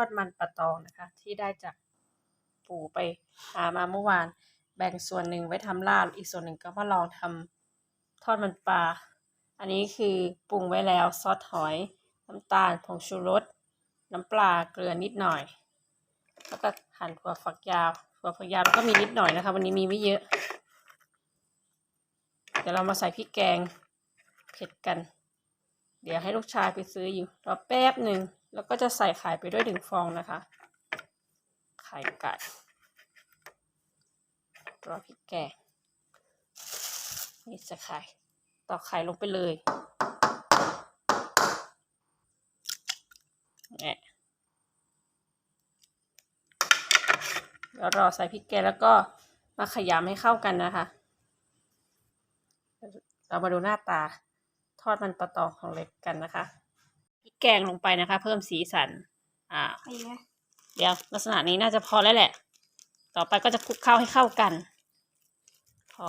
อดมันปลาตองนะคะ ที่ได้จากปู่ไปหามาเมื่อวาน แบ่งส่วนหนึ่งไว้ทำลาบอีกส่วนหนึ่งก็มาลองทำทอดมันปลา อันนี้คือปรุงไว้แล้วซอสหอย น้ำตาลผงชูรสน้ำปลาเกลือนิดหน่อย แล้วก็หั่นถั่วฝักยาวถั่วฝักยาวแล้วก็มีนิดหน่อยนะคะ วันนี้มีไม่เยอะ เดี๋ยวเรามาใส่พริกแกงเผ็ดกัน เดี๋ยวให้ลูกชายไปซื้ออยู่รอแป๊บหนึ่ง แล้วก็จะใส่ไข่ไปด้วยหนึ่งฟองนะคะ ไข่ไก่รอพริกแกงนี่จะไข่ตอกไข่ลงไปเลยเนี่ยแล้วรอใส่พริกแกงแล้วก็มาขยำให้เข้ากันนะคะ เรามาดูหน้าตาทอดมันปลาตองของเล็กกันนะคะ พริกแกงลงไปนะคะ เพิ่มสีสัน อ่าไปไหมเดี๋ยวลักษณะนี้น่าจะพอแล้วแหละ ต่อไปก็จะคลุกเข้าให้เข้ากัน พอ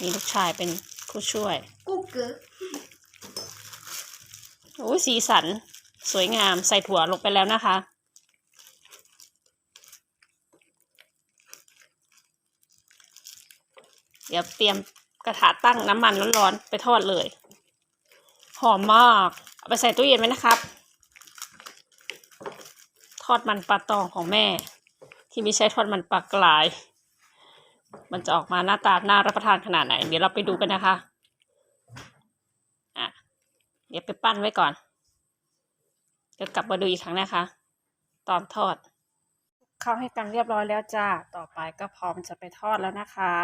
มีลูกชายเป็นผู้ช่วย กุ๊กเกอร์โอ้ยสีสันสวยงามใส่ถั่วลงไปแล้วนะคะ เดี๋ยวเตรียมกระทะตั้งน้ำมันร้อนๆไปทอดเลย หอมมากเอา ไปใส่ตู้เย็นไว้นะครับ ทอดมันปลาตองของแม่ ที่ไม่ใช่ทอดมันปลากราย มันจะออกมาหน้าตาน่ารับประทานขนาดไหน เดี๋ยวเราไปดูกันนะคะอะเดี๋ยวไปปั้นไว้ก่อนเดี๋ยวกลับมาดูอีกครั้งนะคะ ตอนทอด เข้าให้กันเรียบร้อยแล้วจ้าต่อไปก็พร้อมจะไปทอดแล้วนะคะ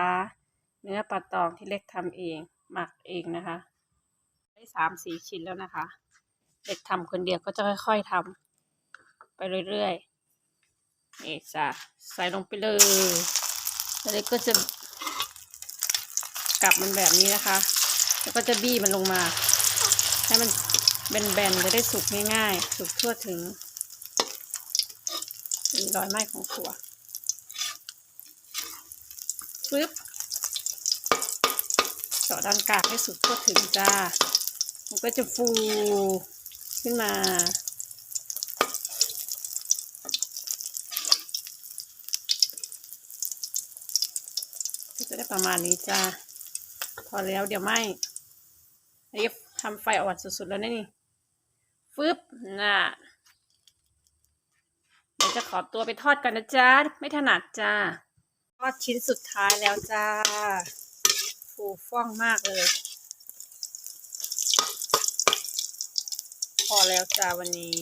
เนื้อปลาตองที่เล็กทำเอง หมักเองนะคะ ได้สามสี่ชิ้นแล้วนะคะ เด็กทำคนเดียวก็จะค่อย ๆทำไปเรื่อยๆนี่จ้ะใส่ลงไปเลยแล้วเด็กก็จะกลับมันแบบนี้นะคะ แล้วก็จะบี้มันลงมา ให้มันแบนๆจะได้สุกง่ายๆ สุกทั่วถึงมีรอยไหม้ของถั่วปึ๊บเจาะด้านกลางให้สุกทั่วถึงจ้า มันก็จะฟู ขึ้นมา ก็จะได้ประมาณนี้จ้าพอแล้วเดี๋ยวไหมรีบทำไฟอ่อนสุดๆแล้วนี่ฟึบน่ะเดี๋ยวจะขอตัวไปทอดกันนะจ๊ะไม่ถนัดจ้าทอดชิ้นสุดท้ายแล้วจ้าฟูฟ่องมากเลย อแล้วจ้าวันนี้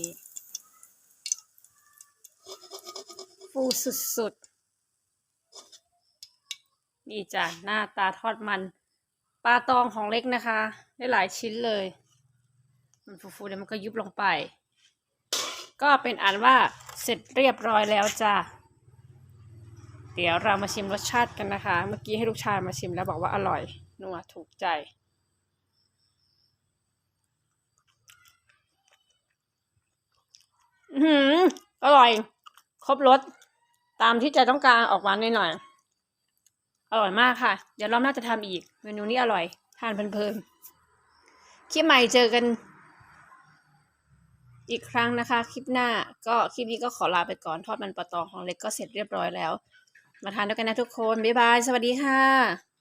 ฟูสุดๆ นี่จ้ะหน้าตาทอดมัน ปลาตองของเล็กนะคะ ได้หลายชิ้นเลย มันฟูๆเดี๋ยวมันก็ยุบลงไป ก็เป็นอันว่าเสร็จเรียบร้อยแล้วจ้ะเดี๋ยวเรามาชิมรสชาติกันนะคะ เมื่อกี้ให้ลูกชายมาชิมแล้วบอกว่าอร่อย นัวถูกใจ อือ หืออร่อย ครบรสตามที่ใจต้องการออกหวานหน่อยๆอร่อยมากค่ะ เดี๋ยวรอบหน้าจะทำอีก เมนูนี้อร่อย ทานเพลินๆคลิปใหม่เจอกัน อีกครั้งนะคะ คลิปหน้าก็คลิปนี้ก็ขอลาไปก่อนทอดมันปลาตองของเล็กก็เสร็จเรียบร้อยแล้ว มาทานด้วยกันนะทุกคน บ๊ายบาย สวัสดีค่ะ